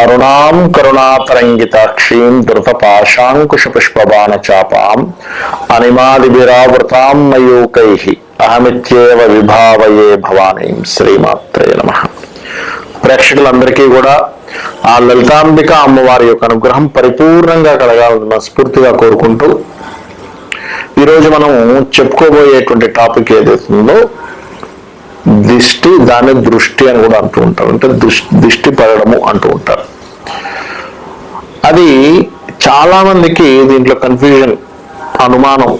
అరుణాం కరుణాతరంగితాక్షీం ధృతపాశాంకుశ పుష్పబాణ మయూకై అహమిత్యేవ విభావయే భవానీం శ్రీమాత్రే నమ. ప్రేక్షకులందరికీ కూడా ఆ లలితాంబిక అమ్మవారి యొక్క అనుగ్రహం పరిపూర్ణంగా కలగాలని మనస్ఫూర్తిగా కోరుకుంటూ ఈరోజు మనం చెప్పుకోబోయేటువంటి టాపిక్ ఏదైతుందో దిష్టి దాని దృష్టి అని కూడా అంటూ ఉంటారు. అంటే దృష్టి దిష్టి పడడము అంటూ ఉంటారు. అది చాలా మందికి దీంట్లో కన్ఫ్యూజన్ అనుమానం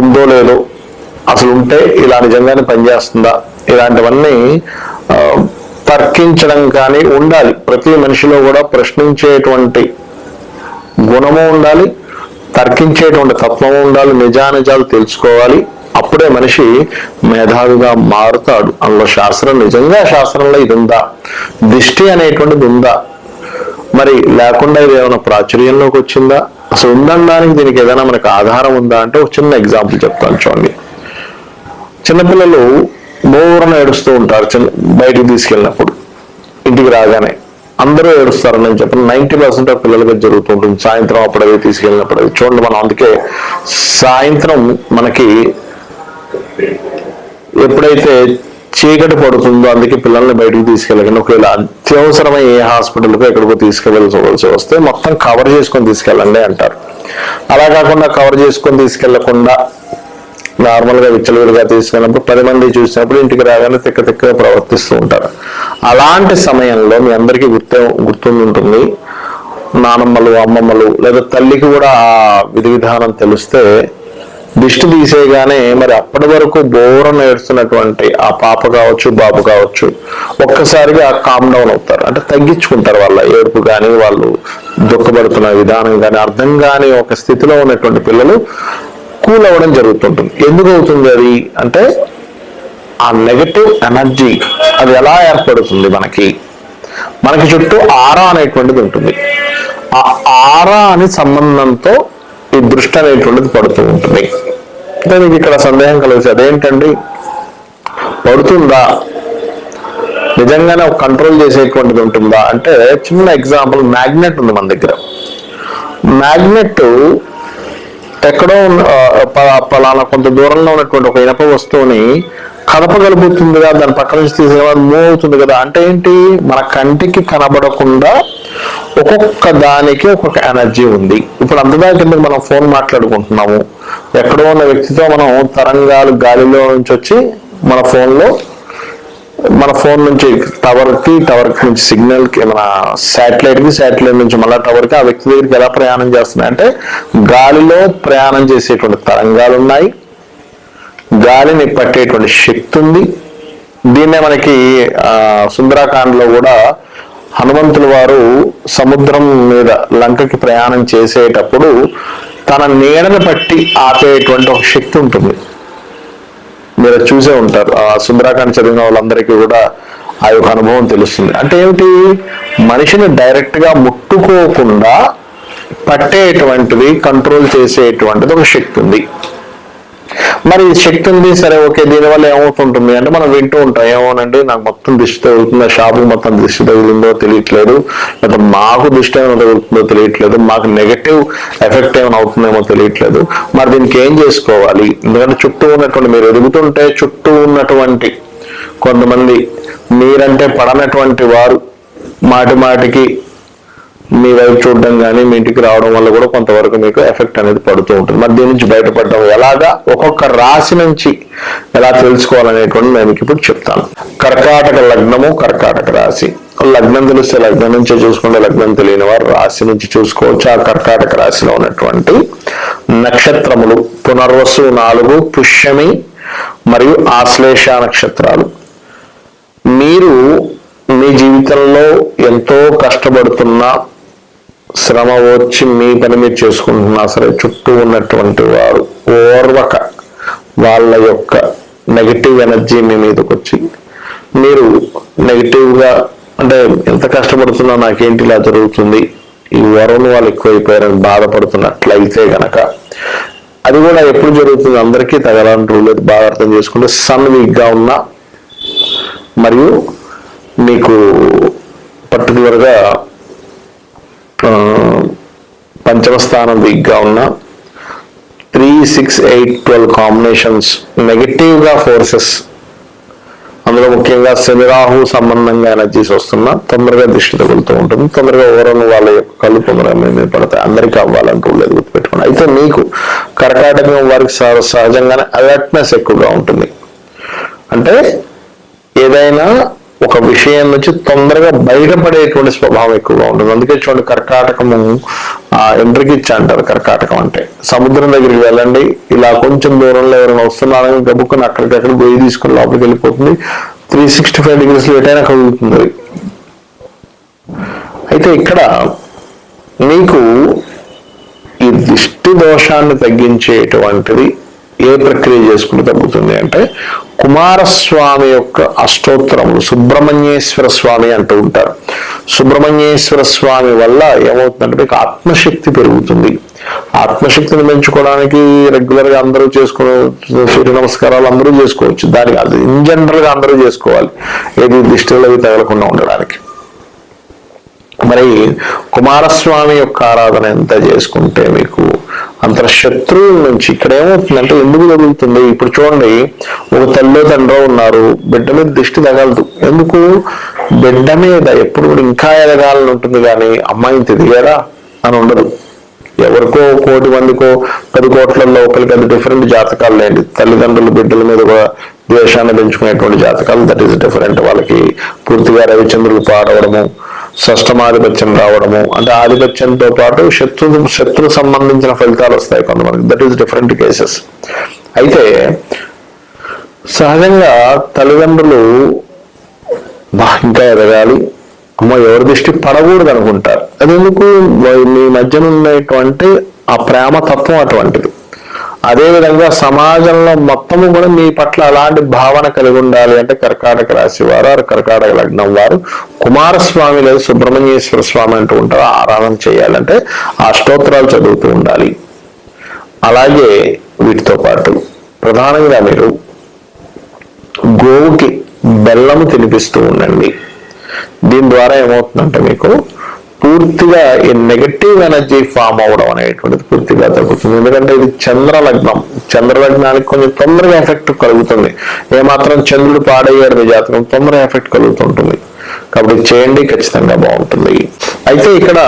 ఉందో లేదో అసలు ఉంటే ఇలా నిజంగానే పనిచేస్తుందా? ఇలాంటివన్నీ తర్కించడం కానీ ఉండాలి. ప్రతి మనిషిలో కూడా ప్రశ్నించేటువంటి గుణము ఉండాలి తర్కించేటువంటి తత్వము ఉండాలి నిజానిజాలు తెలుసుకోవాలి. అప్పుడే మనిషి మేధావిగా మారుతాడు. అందులో శాస్త్రం నిజంగా శాస్త్రంలో ఇది ఉందా దిష్టి అనేటువంటిది ఉందా? మరి లేకుండా ఇది ఏమైనా ప్రాచుర్యంలోకి వచ్చిందా? అసలు ఉందనడానికి దీనికి ఏదైనా మనకు ఆధారం ఉందా? అంటే ఒక చిన్న ఎగ్జాంపుల్ చెప్తాను చూడండి. చిన్నపిల్లలు బోరన ఏడుస్తూ ఉంటారు చిన్న బయటికి తీసుకెళ్ళినప్పుడు. ఇంటికి రాగానే అందరూ ఏడుస్తారని నేను చెప్పిన నైన్టీ పర్సెంట్ ఆఫ్ పిల్లలకి జరుగుతూ ఉంటుంది సాయంత్రం అప్పుడు అవి తీసుకెళ్ళినప్పుడు చూడండి మనం అందుకే సాయంత్రం మనకి ఎప్పుడైతే చీకటి పడుతుందో అందుకే పిల్లల్ని బయటకు తీసుకెళ్ళకండి. ఒకవేళ అత్యవసరమై ఏ హాస్పిటల్కి ఎక్కడికో తీసుకెళ్ళవలసి వస్తే మొత్తం కవర్ చేసుకొని తీసుకెళ్ళండి అంటారు. అలా కాకుండా కవర్ చేసుకొని తీసుకెళ్ళకుండా నార్మల్గా విచ్చలవిడిగా తీసుకెళ్ళినప్పుడు పది మంది చూసినప్పుడు ఇంటికి రాగానే తిక్క తిక్కగా ప్రవర్తిస్తూ ఉంటారు. అలాంటి సమయంలో మీ అందరికీ గుర్తు గుర్తుంటుంది ఉంటుంది నానమ్మలు అమ్మమ్మలు లేదా తల్లికి కూడా ఆ విధి విధానం తెలిస్తే దిష్టి తీసేయగానే మరి అప్పటి వరకు బోర నేర్చున్నటువంటి ఆ పాప కావచ్చు బాబు కావచ్చు ఒక్కసారిగా కామ్ డౌన్ అవుతారు. అంటే తగ్గించుకుంటారు వాళ్ళ ఏడుపు కానీ వాళ్ళు దుఃఖపడుతున్న విధానం కానీ అర్థం కాని ఒక స్థితిలో ఉన్నటువంటి పిల్లలు కూల్ అవ్వడం జరుగుతుంటుంది. ఎందుకు అవుతుంది అది? అంటే ఆ నెగటివ్ ఎనర్జీ అది ఎలా ఏర్పడుతుంది మనకి? మనకి చుట్టూ ఆరా అనేటువంటిది ఉంటుంది. ఆ ఆరా అని సంబంధంతో ఈ దృష్టి అనేటువంటిది పడుతూ ఉంటుంది. అంటే మీకు ఇక్కడ సందేహం కలిగి అదేంటండి? పడుతుందా? నిజంగానే కంట్రోల్ చేసేటువంటిది ఉంటుందా? అంటే చిన్న ఎగ్జాంపుల్ మ్యాగ్నెట్ ఉంది మన దగ్గర. మ్యాగ్నెట్ ఎక్కడో ఉన్న- ప- పలానా కొంత దూరంలో ఉన్నటువంటి ఒక ఇనప వస్తువుని కదపగలుగుతుంది కదా దాని పక్క నుంచి తీసే మూవ్ అవుతుంది కదా. అంటే ఏంటి? మన కంటికి కనబడకుండా ఒక్కొక్క దానికి ఒక్కొక్క ఎనర్జీ ఉంది. ఇప్పుడు అంతదా కింద మనం ఫోన్ మాట్లాడుకుంటున్నాము? ఎక్కడో ఉన్న వ్యక్తితో మనం తరంగాలు గాలిలో నుంచి వచ్చి మన ఫోన్లో మన ఫోన్ నుంచి టవర్కి టవర్ నుంచి సిగ్నల్కి మన శాటిలైట్కి శాటిలైట్ నుంచి మళ్ళీ టవర్కి ఆ వ్యక్తి దగ్గరికి ఎలా ప్రయాణం చేస్తున్నాయి? అంటే గాలిలో ప్రయాణం చేసేటువంటి తరంగాలు ఉన్నాయి. గాలిని పట్టేటువంటి శక్తి ఉంది. దీన్నే మనకి ఆ సుందరాకాండలో కూడా హనుమంతుల వారు సముద్రం మీద లంకకి ప్రయాణం చేసేటప్పుడు తన నీడను పట్టి ఆపేటువంటి ఒక శక్తి ఉంటుంది. మీరు చూసే ఉంటారు. ఆ సుందరాకాండ చదివిన వాళ్ళందరికీ కూడా ఆ యొక్క అనుభవం తెలుస్తుంది. అంటే ఏమిటి? మనిషిని డైరెక్ట్గా ముట్టుకోకుండా పట్టేటువంటిది కంట్రోల్ చేసేటువంటిది ఒక శక్తి ఉంది. మరి శక్తి ఉంది సరే ఓకే దీనివల్ల ఏమవుతుంటుంది అంటే మనం వింటూ ఉంటాం ఏమోనండి నాకు మొత్తం దిష్టి తగులుతుందో షాపు మొత్తం దిష్టి తగిలిందో తెలియట్లేదు లేదా మాకు దిష్టి ఏమైనా తగులుతుందో తెలియట్లేదు మాకు నెగటివ్ ఎఫెక్ట్ ఏమైనా అవుతుందేమో తెలియట్లేదు. మరి దీనికి ఏం చేసుకోవాలి? ఎందుకంటే చుట్టూ ఉన్నటువంటి మీరు ఎదుగుతుంటే చుట్టూ ఉన్నటువంటి కొంతమంది మీరంటే పడనటువంటి వారు మాటి మాటికి మీ వైపు చూడడం కానీ మీ ఇంటికి రావడం వల్ల కూడా కొంతవరకు మీకు ఎఫెక్ట్ అనేది పడుతూ ఉంటుంది. మరి దీని నుంచి బయటపడడం ఎలాగా? ఒక్కొక్క రాశి నుంచి ఎలా తెలుసుకోవాలనేటువంటి నేను ఇప్పుడు చెప్తాను. కర్కాటక లగ్నము కర్కాటక రాశి. లగ్నం తెలిస్తే లగ్నం నుంచే చూసుకుంటే లగ్నం తెలియని వారు రాశి నుంచి చూసుకోవచ్చు. ఆ కర్కాటక రాశిలో ఉన్నటువంటి నక్షత్రములు పునర్వసు నాలుగు పుష్యమి మరియు ఆశ్లేష నక్షత్రాలు. మీరు మీ జీవితంలో ఎంతో కష్టపడుతున్నా శ్రమ వచ్చి మీ పని మీరు చేసుకుంటున్నా సరే చుట్టూ ఉన్నటువంటి వారు ఓర్వక వాళ్ళ యొక్క నెగిటివ్ ఎనర్జీ మీ మీదకి వచ్చి మీరు నెగిటివ్గా అంటే ఎంత కష్టపడుతున్నా నాకేంటి ఇలా జరుగుతుంది? ఈ వరం వాళ్ళు ఎక్కువైపోయారని బాధపడుతున్నట్లయితే గనక అది కూడా ఎప్పుడు జరుగుతుంది? అందరికీ తగలని రూల్ బాగా అర్థం చేసుకుంటే సన్ వీక్గా ఉన్నా మరియు మీకు పర్టికులర్గా పంచమ స్థానం వీక్గా ఉన్న three six eight twelve combinations నెగటివ్గా ఫోర్సెస్ అందులో ముఖ్యంగా శనిరాహు సంబంధంగా ఎనర్జీస్ వస్తున్నా తొందరగా దృష్టి తగులుతూ ఉంటుంది. తొందరగా ఓవరాల్ వాళ్ళ యొక్క కళ్ళు తొందరగా మీద పడతాయి. అందరికీ అవ్వాలంటూ లేదు గుర్తుపెట్టుకోండి. అయితే మీకు కర్కాటకం వారికి సహజంగానే అలర్ట్నెస్ ఎక్కువగా ఉంటుంది. అంటే ఏదైనా ఒక విషయం నుంచి తొందరగా బయటపడేటువంటి స్వభావం ఎక్కువగా ఉంటుంది. అందుకే చూడండి కర్కాటకము ఆ ఎంట్రికిచ్చ అంటారు కర్కాటకం అంటే. సముద్రం దగ్గరికి వెళ్ళండి ఇలా కొంచెం దూరంలో ఎవరైనా వస్తున్నారని గబుక్కుని అక్కడికక్కడ గొయ్యి తీసుకుని లోపలికి వెళ్ళిపోతుంది. త్రీ సిక్స్టీ ఫైవ్ డిగ్రీస్ ఎటైనా కదులుతుంది. అయితే ఇక్కడ మీకు ఈ దిష్టి దోషాన్ని తగ్గించేటువంటిది ఏ ప్రక్రియ చేసుకుంటే తగ్గుతుంది అంటే కుమారస్వామి యొక్క అష్టోత్తరములు సుబ్రహ్మణ్యేశ్వర స్వామి అంటూ ఉంటారు. సుబ్రహ్మణ్యేశ్వర స్వామి వల్ల ఏమవుతుందంటే మీకు ఆత్మశక్తి పెరుగుతుంది. ఆత్మశక్తిని పెంచుకోవడానికి రెగ్యులర్గా అందరూ చేసుకునే సూర్య నమస్కారాలు అందరూ చేసుకోవచ్చు. దానికి అది ఇన్ జనరల్గా అందరూ చేసుకోవాలి. ఏది దిష్టిలో అవి తగలకుండా ఉండడానికి. మరి కుమారస్వామి యొక్క ఆరాధన ఎంత చేసుకుంటే మీకు అంత శత్రువుల నుంచి ఇక్కడ ఏమవుతుందంటే ఎందుకు జరుగుతుంది? ఇప్పుడు చూడండి ఒక తల్లి తండ్రో ఉన్నారు బిడ్డ మీద దిష్టి తగలదు. ఎందుకు? బిడ్డ మీద ఎప్పుడు కూడా ఇంకా ఎదగాలని ఉంటుంది కానీ అమ్మాయిని తిరిగారా అని ఉండదు. ఎవరికో కోటి మందికో పది కోట్లలో ఒకరికి అది డిఫరెంట్ జాతకాలు లేండి. తల్లిదండ్రులు బిడ్డల మీద కూడా ద్వేషాన్ని పెంచుకునేటువంటి జాతకాలు దట్ ఈస్ డిఫరెంట్ వాళ్ళకి పూర్తిగా రవిచంద్రులు పాడవడము షష్టమాధిపత్యం రావడము. అంటే ఆధిపత్యంతో పాటు శత్రు శత్రు సంబంధించిన ఫలితాలు వస్తాయి కొంతమంది దట్ ఈస్ డిఫరెంట్ కేసెస్ అయితే సహజంగా తల్లిదండ్రులు బా ఇంకా ఎదగాలి. అమ్మ ఎవరి దృష్టి పడకూడదు అనుకుంటారు అది ఎందుకు మీ మధ్యన ఉన్నటువంటి ఆ ప్రేమ తత్వం అటువంటిది. అదేవిధంగా సమాజంలో మొత్తము కూడా మీ పట్ల అలాంటి భావన కలిగి ఉండాలి అంటే కర్కాటక రాశి వారు ఆరు కర్కాటక లగ్నం వారు కుమారస్వామి లేదా సుబ్రహ్మణ్యేశ్వర స్వామి అంటూ ఉంటారు ఆరాధన చేయాలంటే ఆ స్తోత్రాలు చదువుతూ ఉండాలి. అలాగే వీటితో పాటు ప్రధానంగా మీరు గోవుకి బెల్లము తినిపిస్తూ ఉండండి. దీని ద్వారా ఏమవుతుందంటే మీకు పూర్తిగా ఈ నెగటివ్ ఎనర్జీ ఫామ్ అవడం అనేటువంటిది పూర్తిగా తగ్గుతుంది ఎందుకంటే ఇది చంద్ర లగ్నం చంద్ర లగ్నానికి కొంచెం తొందరగా ఎఫెక్ట్ కలుగుతుంది. ఏమాత్రం చంద్రుడు పాడయ్యాడు మీ జాతకం తొందరగా ఎఫెక్ట్ కలుగుతుంటుంది. కాబట్టి చేయండి ఖచ్చితంగా బాగుంటుంది. అయితే ఇక్కడ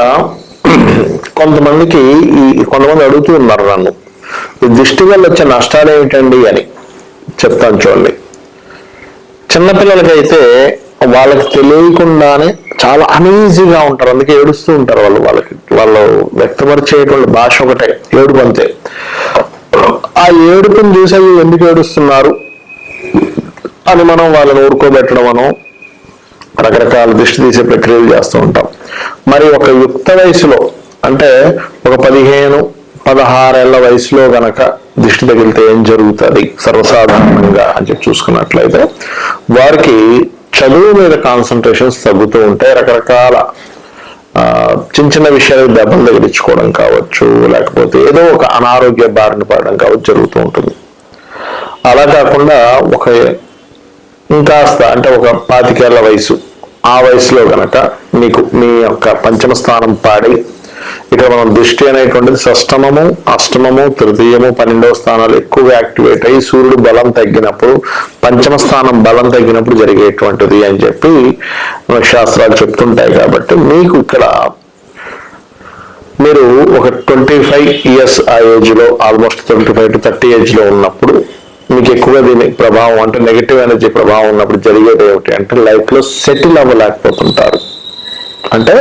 కొంతమందికి ఈ కొంతమంది అడుగుతూ ఉన్నారు నన్ను. ఈ దృష్టి వల్ల వచ్చే నష్టాలు ఏమిటండి అని చెప్తాను చూడండి. చిన్నపిల్లలకైతే వాళ్ళకి తెలియకుండానే చాలా అనీజీగా ఉంటారు. అందుకే ఏడుస్తూ ఉంటారు వాళ్ళు వాళ్ళకి. వాళ్ళు వ్యక్తపరిచేటువంటి భాష ఒకటే ఏడుపు అంతే. ఆ ఏడుపుని చూసి అవి ఎందుకు ఏడుస్తున్నారు అని మనం వాళ్ళని ఊరుకోబెట్టడం మనం రకరకాల దృష్టి తీసే ప్రక్రియలు చేస్తూ ఉంటాం. మరి ఒక యుక్త వయసులో అంటే ఒక పదిహేను పదహారేళ్ళ వయసులో గనక దృష్టి తగిలితే ఏం జరుగుతుంది? సర్వసాధారణంగా అని చెప్పి చూసుకున్నట్లయితే వారికి చదువు మీద కాన్సన్ట్రేషన్స్ తగ్గుతూ ఉంటాయి. రకరకాల చిన్న చిన్న విషయాలకు దెబ్బలు తగిలించుకోవడం కావచ్చు లేకపోతే ఏదో ఒక అనారోగ్య బారిన పడడం కావచ్చు జరుగుతూ ఉంటుంది. అలా కాకుండా ఒక ఇంకాస్త అంటే ఒక పాతికేళ్ళ వయసు. ఆ వయసులో గనక మీకు మీ యొక్క పంచమ స్థానం పాడి ఇక్కడ మనం దృష్టి అనేటువంటిది షష్టమము అష్టమము తృతీయము పన్నెండవ స్థానాలు ఎక్కువగా యాక్టివేట్ అయ్యి సూర్యుడు బలం తగ్గినప్పుడు పంచమ స్థానం బలం తగ్గినప్పుడు జరిగేటువంటిది అని చెప్పి మనకు శాస్త్రాలు చెప్తుంటాయి కాబట్టి మీకు ఇక్కడ మీరు ఒక ట్వంటీ ఫైవ్ ఇయర్స్ ఆ ఏజ్లో almost twenty five to thirty ఏజ్లో ఉన్నప్పుడు మీకు ఎక్కువగా దీని ప్రభావం అంటే నెగిటివ్ ఎనర్జీ ప్రభావం ఉన్నప్పుడు జరిగేది ఏమిటి అంటే లైఫ్లో సెటిల్ అవ్వలేకపోతుంటారు. అంటే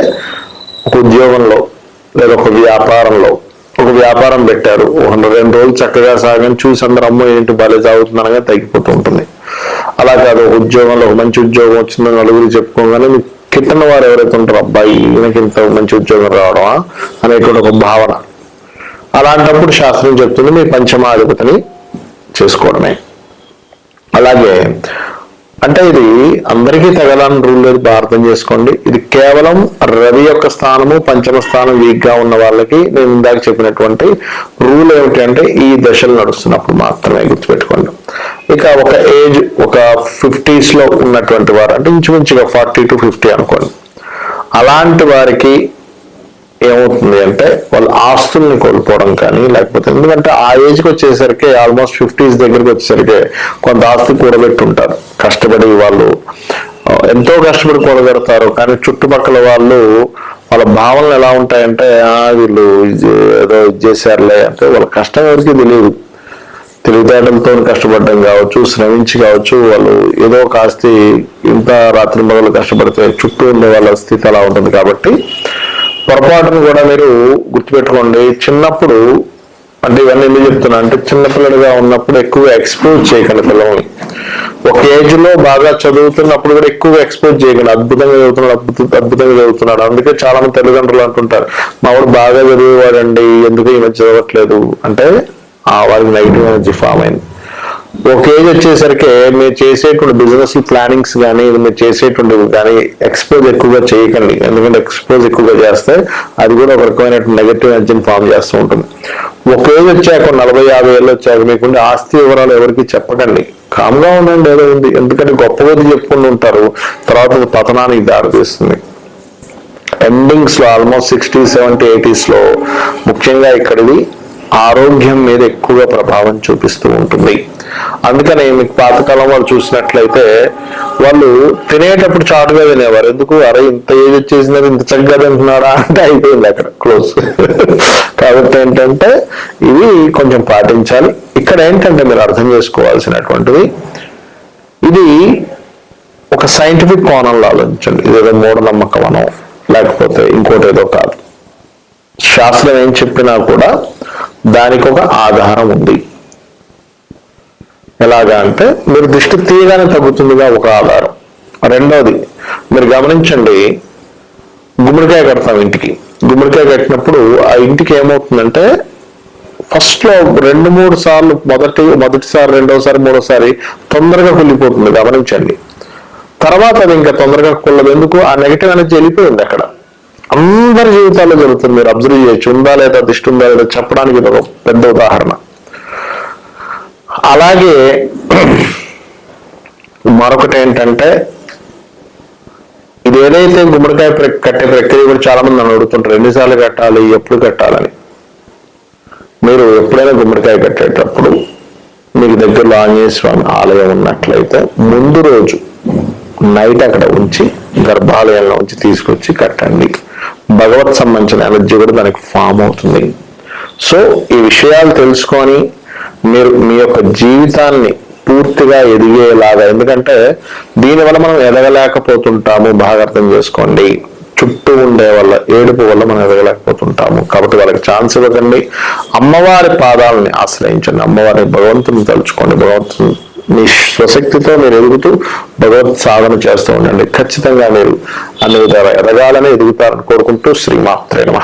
ఒక ఉద్యోగంలో లేదా ఒక వ్యాపారంలో ఒక వ్యాపారం పెట్టారు. ఒక రెండు రోజులు చక్కగా సాగని చూసి అందరూ అమ్మో ఏంటి బాలే సాగుతుందనగా తగ్గిపోతూ ఉంటుంది అలా కాదు ఒక ఉద్యోగంలో ఒక మంచి ఉద్యోగం వచ్చిందని నలుగురు చెప్పుకోగానే మీకు కిట్టన వారు ఎవరైతే ఉంటారో అబ్బాయి ఈయనకి ఇంత మంచి ఉద్యోగం రావడమా? అనేటువంటి ఒక భావన. అలాంటప్పుడు శాస్త్రం చెప్తుంది మీ పంచమాధిపతిని చేసుకోవడమే. అలాగే అంటే ఇది అందరికీ తగలని రూల్ లేదు భారతం అర్థం చేసుకోండి. ఇది కేవలం రవి యొక్క స్థానము పంచమ స్థానం వీక్గా ఉన్న వాళ్ళకి నేను ఇందాక చెప్పినటువంటి రూల్ ఏమిటి అంటే ఈ దశలు నడుస్తున్నప్పుడు మాత్రమే గుర్తుపెట్టుకోండి. ఇక ఒక ఏజ్ ఒక ఫిఫ్టీస్లో ఉన్నటువంటి వారు అంటే ఇంచుమించుగా ఫార్టీ టు ఫిఫ్టీ అనుకోండి. అలాంటి వారికి ఏమవుతుంది అంటే వాళ్ళు ఆస్తుల్ని కోల్పోవడం కానీ లేకపోతే ఎందుకంటే ఆ ఏజ్కి వచ్చేసరికి ఆల్మోస్ట్ ఫిఫ్టీస్ దగ్గరికి వచ్చేసరికి కొంత ఆస్తి కూడబెట్టి ఉంటారు కష్టపడి వాళ్ళు ఎంతో కష్టపడి కూడగడతారు కానీ చుట్టుపక్కల వాళ్ళు వాళ్ళ భావనలు ఎలా ఉంటాయంటే వీళ్ళు ఇది ఏదో ఇది చేశారులే అంటే వాళ్ళ కష్టం ఎవరికి తెలియదు. తెలివితేటలతో కష్టపడడం కావచ్చు శ్రమించి కావచ్చు వాళ్ళు ఏదో ఒక ఆస్తి ఇంత రాత్రి మొదలు కష్టపడితే చుట్టూ ఉండే వాళ్ళ స్థితి అలా ఉంటుంది కాబట్టి పొరపాటును కూడా మీరు గుర్తుపెట్టుకోండి. చిన్నప్పుడు అంటే ఇవన్నీ ఎందుకు చెప్తున్నా అంటే చిన్నపిల్లడిగా ఉన్నప్పుడు ఎక్కువగా ఎక్స్పోజ్ చేయకండి పిల్లల్ని. ఒక ఏజ్లో బాగా చదువుతున్నప్పుడు కూడా ఎక్కువగా ఎక్స్పోజ్ చేయకండి. అద్భుతంగా చదువుతున్నాడు అద్భుత అద్భుతంగా చదువుతున్నాడు. అందుకే చాలా మంది తల్లిదండ్రులు అంటుంటారు మా వాడు బాగా చదివేవాడండి ఎందుకు ఈమె చదవట్లేదు? అంటే ఆ వారికి నెగిటివ్ ఎనర్జీ ఫామ్ అయింది. ఒక ఏజ్ వచ్చేసరికి మీరు చేసేటువంటి బిజినెస్ ప్లానింగ్స్ కానీ మీరు చేసేటువంటి కానీ ఎక్స్పోజ్ ఎక్కువగా చేయకండి. ఎందుకంటే ఎక్స్పోజ్ ఎక్కువగా చేస్తే అది కూడా ఒక రకమైన నెగటివ్ ఎనర్జీని ఫామ్ చేస్తూ ఉంటుంది. ఒక ఏజ్ వచ్చాక నలభై యాభై ఏళ్ళు వచ్చాక మీకుండే ఆస్తి వివరాలు ఎవరికి చెప్పకండి. కామ్గా ఉండండి ఏదో ఉంది. ఎందుకంటే గొప్ప కొద్ది చెప్పుకుంటూ ఉంటారు. తర్వాత పతనానికి దారితీస్తుంది. ఎండింగ్స్లో ఆల్మోస్ట్ సిక్స్టీ సెవెంటీ ఎయిటీస్లో ముఖ్యంగా ఇక్కడిది ఆరోగ్యం మీద ఎక్కువగా ప్రభావం చూపిస్తూ ఉంటుంది. అందుకని మీకు పాతకాలం వాళ్ళు చూసినట్లయితే వాళ్ళు తినేటప్పుడు చాటుగా తినేవారు. ఎందుకు? అరే ఇంత ఏజ్ వచ్చేసినది ఇంత చక్కగా తింటున్నారా అంటే అయిపోయింది అక్కడ క్లోజ్. కాబట్టి ఏంటంటే ఇవి కొంచెం పాటించాలి. ఇక్కడ ఏంటంటే మీరు అర్థం చేసుకోవాల్సినటువంటిది ఇది ఒక సైంటిఫిక్ కోణంలో ఆలోచించండి. ఇదేదో మూఢనమ్మకం అనో లేకపోతే ఇంకోటి ఏదో కాదు. శాస్త్రం ఏం చెప్పినా కూడా దానికి ఒక ఆధారం ఉంది. ఎలాగా అంటే మీరు దృష్టి తీయగానే తగ్గుతుందిగా ఒక ఆధారం. రెండోది మీరు గమనించండి గుమ్మడికాయ కడతాం ఇంటికి. గుమ్మడికాయ కట్టినప్పుడు ఆ ఇంటికి ఏమవుతుందంటే ఫస్ట్లో రెండు మూడు సార్లు మొదటి మొదటిసారి రెండోసారి మూడోసారి తొందరగా కుళ్ళిపోతుంది గమనించండి. తర్వాత అది ఇంకా తొందరగా కుళ్ళదు. ఎందుకు? ఆ నెగిటివ్ అనేది వెళ్ళిపోయింది అక్కడ. అందరి జీవితాల్లో జరుగుతుంది మీరు అబ్జర్వ్ చేయొచ్చు. ఉందా లేదా దిష్టి ఉందా లేదా చెప్పడానికి ఇది ఒక పెద్ద ఉదాహరణ. అలాగే మరొకటి ఏంటంటే ఇది ఏదైతే గుమ్మడికాయ కట్టే ప్రక్రియ కూడా చాలా మంది నన్ను అడుగుతుంటారు ఎన్నిసార్లు కట్టాలి ఎప్పుడు కట్టాలని. మీరు ఎప్పుడైనా గుమ్మడికాయ కట్టేటప్పుడు మీకు దగ్గరలో ఆంజనేయ స్వామి ఆలయం ఉన్నట్లయితే ముందు రోజు నైట్ అక్కడ ఉంచి గర్భాలయంలో ఉంచి తీసుకొచ్చి కట్టండి. భగవత్ సంబంధించిన ఎనర్జీ కూడా దానికి ఫామ్ అవుతుంది. సో ఈ విషయాలు తెలుసుకొని మీరు మీ యొక్క జీవితాన్ని పూర్తిగా ఎదిగేలాగా. ఎందుకంటే దీనివల్ల మనం ఎదగలేకపోతుంటాము. బాగా అర్థం చేసుకోండి. చుట్టూ ఉండే వల్ల ఏడుపు వల్ల మనం ఎదగలేకపోతుంటాము. కాబట్టి వాళ్ళకి ఛాన్స్ ఇవ్వకండి. అమ్మవారి పాదాలని ఆశ్రయించండి. అమ్మవారి భగవంతుని తలుచుకోండి. భగవంతుని మీ స్వశక్తితో మీరు ఎదుగుతూ భగవత్ సాధన చేస్తూ ఉండండి. ఖచ్చితంగా మీరు అన్ని విధాలు ఎదగాలని ఎదుగుతారని కోరుకుంటూ శ్రీమాత్రే నమ.